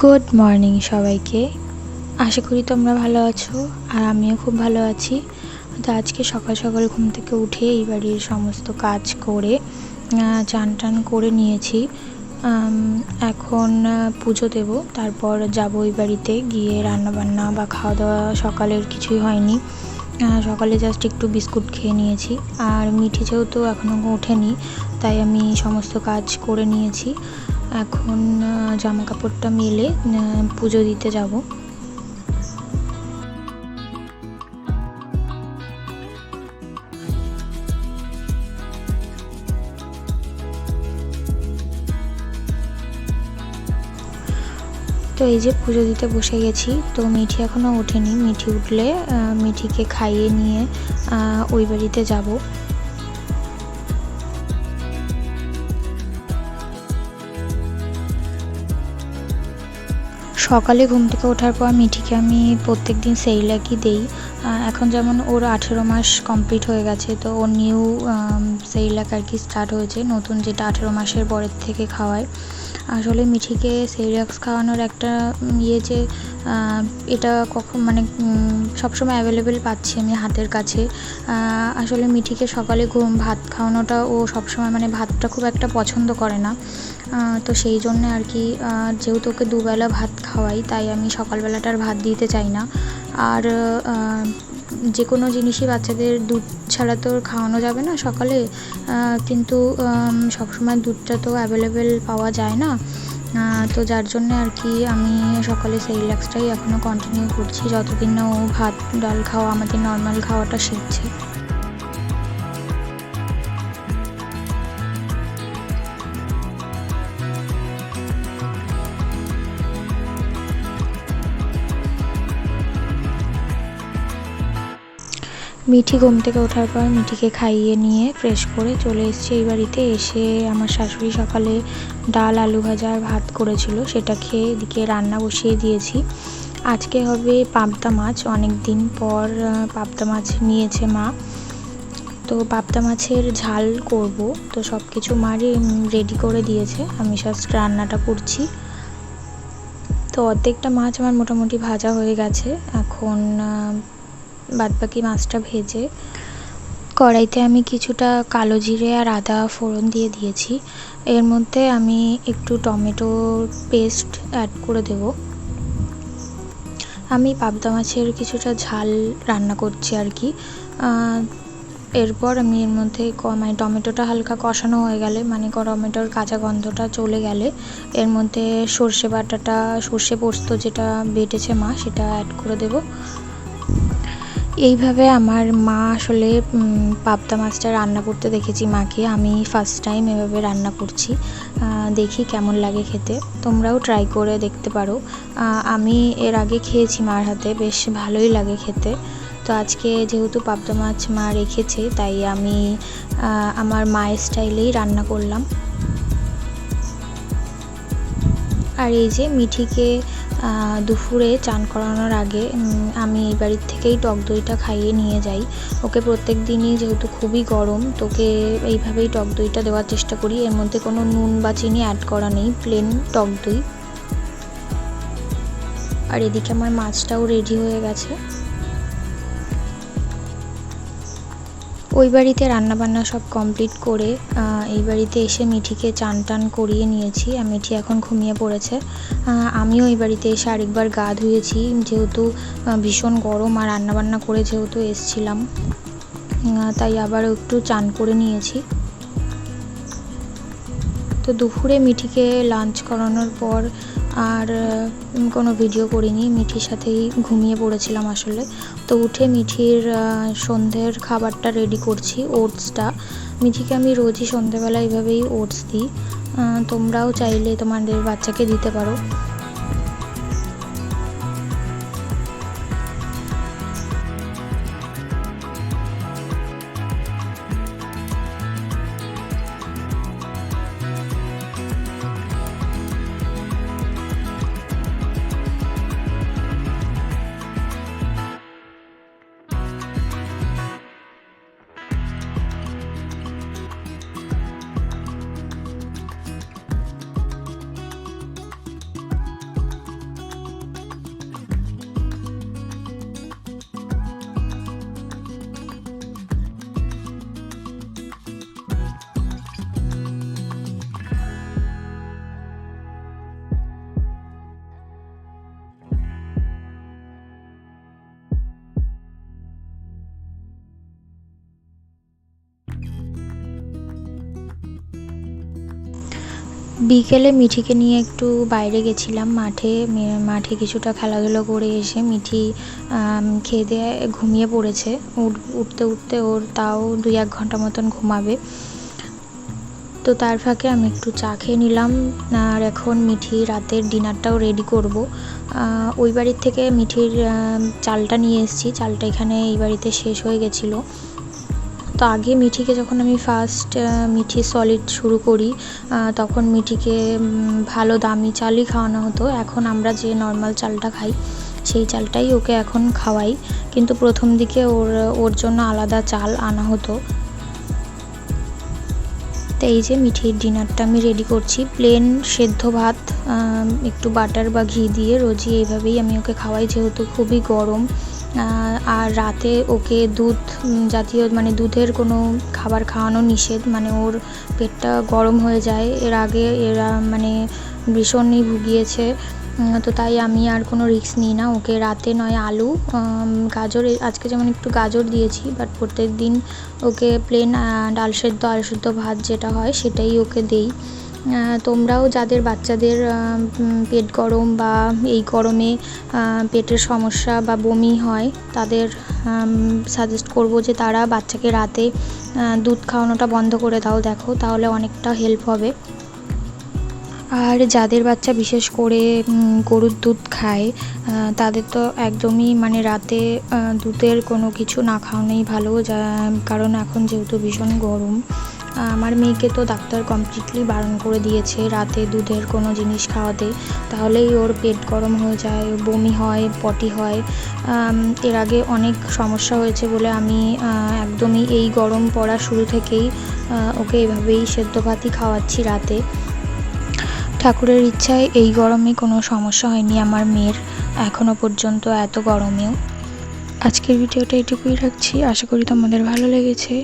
Good morning সবাইকে। আশা করি তোমরা ভালো আছো আর আমিও খুব ভালো আছি। তো আজকে সকাল সকাল ঘুম থেকে উঠে এই বাড়ির সমস্ত কাজ করে চান টান করে নিয়েছি। এখন পুজো দেব। তারপর যাব ওই বাড়িতে। গিয়ে রান্না বান্না বা খাওয়া দাওয়া সকালের কিছুই হয়নি। সকালে জাস্ট একটু বিস্কুট খেয়ে নিয়েছি। আর মিঠি যেহেতু এখনও ওঠেনি তাই আমি সমস্ত কাজ করে নিয়েছি। এখন জামা কাপড়টা মেলে পুজো দিতে যাব। তো এই যে পুজো দিতে বসে গেছি, তো মিঠি এখনও ওঠেনি। মিঠি উঠলে মিঠিকে খাইয়ে নিয়ে ওই বাড়িতে যাব। সকালে ঘুম থেকে ওঠার পর মিঠিকে আমি প্রত্যেক দিন সেইলাকই দেই এখন যেমন ওর আঠেরো মাস কমপ্লিট হয়ে গেছে, তো ওর নিউ সেইলাক আর কি স্টার্ট হয়েছে। নতুন যেটা আঠেরো মাসের পরের থেকে খাওয়ায়। আসলে মিঠিকে সেইলাক্স খাওয়ানোর একটা ইয়ে যে এটা কখন মানে সবসময় অ্যাভেলেবেল পাচ্ছি আমি হাতের কাছে। আসলে মিঠিকে সকালে ঘুম, ভাত খাওয়ানোটা ও সবসময় মানে ভাতটা খুব একটা পছন্দ করে না। তো সেই জন্য আর কি যেহেতু ওকে দুবেলা ভাত খাওয়াই, তাই আমি সকালবেলাটা আর ভাত দিতে চাই না। আর যে কোনো জিনিসই বাচ্চাদের দুধ ছাড়া তো খাওয়ানো যাবে না সকালে। কিন্তু সবসময় দুধটা তো অ্যাভেলেবেল পাওয়া যায় না। তো যার জন্য আর কি আমি সকালে সেই রিল্যাক্সটাই এখনও কন্টিনিউ করছি। যতদিন না ও ভাত, ডাল খাওয়া, আমাদের নর্মাল খাওয়াটা শিখছে। মিঠি ঘুম থেকে ওঠার পর মিঠিকে খাইয়ে নিয়ে ফ্রেশ করে চলে এসেছি এই বাড়িতে। এসে আমার শাশুড়ি সকালে ডাল, আলু ভাজা আর ভাত করেছিল। সেটা খেয়ে এদিকে রান্না বসিয়ে দিয়েছি। আজকে হবে পাবদা মাছ। অনেক দিন পর পাবদা মাছ নিয়েছে মা। তো পাবদা মাছের ঝাল করব। তো সব কিছু মারই রেডি করে দিয়েছে। আমি জাস্ট রান্নাটা করছি। তো অর্ধেকটা মাছ আমার মোটামুটি ভাজা হয়ে গেছে। এখন বাদবাকি মাছটা ভেজে কড়াইতে আমি কিছুটা কালো জিরে আর আদা ফোড়ন দিয়ে দিয়েছি। এর মধ্যে আমি একটু টমেটো পেস্ট অ্যাড করে দেব। আমি পাবদা মাছের কিছুটা ঝাল রান্না করছি আর কি। এরপর আমি এর মধ্যে মানে টমেটোটা হালকা কষানো হয়ে গেলে মানে টমেটোর কাঁচা গন্ধটা চলে গেলে, এর মধ্যে সর্ষে বাটাটা, সর্ষে পোস্ত যেটা বেটেছে মা, সেটা অ্যাড করে দেবো। এইভাবে আমার মা আসলে পাবদা মাছটা রান্না করতে দেখেছি মাকে। আমি ফার্স্ট টাইম এভাবে রান্না করছি। দেখি কেমন লাগে খেতে। তোমরাও ট্রাই করে দেখতে পারো। আমি এর আগে খেয়েছি মার হাতে, বেশ ভালোই লাগে খেতে। তো আজকে যেহেতু পাবদা মাছ মা রেখেছে, তাই আমি আমার মায়ের স্টাইলেই রান্না করলাম। আর এই যে মিঠিকে দুপুরে চান করানোর আগে আমি এই বাড়ির থেকেই টক দইটা খাইয়ে নিয়ে যাই। ওকে প্রত্যেক দিনই যেহেতু খুবই গরম, তোকে এইভাবেই টক দইটা দেওয়ার চেষ্টা করি। এর মধ্যে কোনো নুন বা চিনি অ্যাড করা নেই প্লেন টক দই। আর এদিকে আমার মাছটাও রেডি হয়ে গেছে। ওই বাড়িতে রান্নাবান্না সব কমপ্লিট করে এই বাড়িতে এসে মিঠিকে চান টান করিয়ে নিয়েছি। আর মিঠি এখন ঘুমিয়ে পড়েছে। আমিও এই বাড়িতে এসে আরেকবার গা ধুয়েছি। যেহেতু ভীষণ গরম আর রান্নাবান্না করে যেহেতু এসছিলাম তাই আবার একটু চান করে নিয়েছি। তো দুপুরে মিঠিকে লাঞ্চ করানোর পর আর কোনো ভিডিও করিনি। মিঠির সাথেই ঘুমিয়ে পড়েছিলাম আসলে। তো উঠে মিঠির সন্ধ্যের খাবারটা রেডি করছি ওটসটা মিঠিকে আমি রোজই সন্ধ্যেবেলা এইভাবেই ওটস দিই। তোমরাও চাইলে তোমাদের বাচ্চাকে দিতে পারো। বিকেলে মিঠিকে নিয়ে একটু বাইরে গেছিলাম মাঠে মাঠে কিছুটা খেলাধুলো করে এসে মিঠি খেয়ে দিয়ে ঘুমিয়ে পড়েছে। উঠ- উঠতে উঠতে ওর তাও দুই এক ঘণ্টা মতন ঘুমাবে। তো তার ফাঁকে আমি একটু চা খেয়ে নিলাম। আর এখন মিঠি রাতের ডিনারটাও রেডি করব। ওই বাড়ির থেকে মিঠির চালটা নিয়ে এসেছি। চালটা এখানে এই বাড়িতে শেষ হয়ে গেছিল। তো আগে মিঠিকে যখন আমি ফার্স্ট মিঠি সলিড শুরু করি তখন মিঠিকে ভালো দামি চালই খাওয়ানো হতো। এখন আমরা যে নর্মাল চালটা খাই, সেই চালটাই ওকে এখন খাওয়াই। কিন্তু প্রথম দিকে ওর ওর জন্য আলাদা চাল আনা হতো। তো এই যে মিঠির ডিনারটা আমি রেডি করছি। প্লেন সেদ্ধ ভাত একটু বাটার বা ঘি দিয়ে রোজই এইভাবেই আমি ওকে খাওয়াই, যেহেতু খুবই গরম। আর রাতে ওকে দুধ জাতীয় মানে দুধের কোনো খাবার খাওয়ানো নিষেধ। মানে ওর পেটটা গরম হয়ে যায়। এর আগে এরা মানে ভীষণই ভুগিয়েছে। তো তাই আমি আর কোনো রিস্ক নিই না। ওকে রাতে নয় আলু গাজর আজকে যেমন একটু গাজর দিয়েছি, বাট প্রত্যেক দিন ওকে প্লেন ডাল সেদ্ধ, আলু সেদ্ধ ভাত যেটা হয় সেটাই ওকে দেই। তোমরাও যাদের বাচ্চাদের পেট গরম বা এই গরমে পেটের সমস্যা বা বমি হয়, তাদের সাজেস্ট করব যে তারা বাচ্চাকে রাতে দুধ খাওয়ানোটা বন্ধ করে দাও। দেখো, তাহলে অনেকটা হেল্প হবে। আর যাদের বাচ্চা বিশেষ করে গরুর দুধ খায় তাদের তো একদমই মানে রাতে দুধের কোনো কিছু না খাওয়ানোই ভালো, যা, কারণ এখন যেহেতু ভীষণ গরম। আমার মেয়েকে তো ডাক্তার কমপ্লিটলি বারণ করে দিয়েছে, রাতে দুধের কোনো জিনিস খাওয়াতে। তাহলেই ওর পেট গরম হয়ে যায়, বমি হয়, পটি হয়। এর আগে অনেক সমস্যা হয়েছে বলে আমি একদমই এই গরম পড়া শুরু থেকেই ওকে এভাবেই সেদ্ধ ভাতই খাওয়াচ্ছি রাতে। ঠাকুরের ইচ্ছায় এই গরমে কোনো সমস্যা হয়নি আমার মেয়ের এখনও পর্যন্ত এত গরমেও। আজকের ভিডিওটা এটুকুই রাখছি, আশা করি তোমাদের ভালো লেগেছে।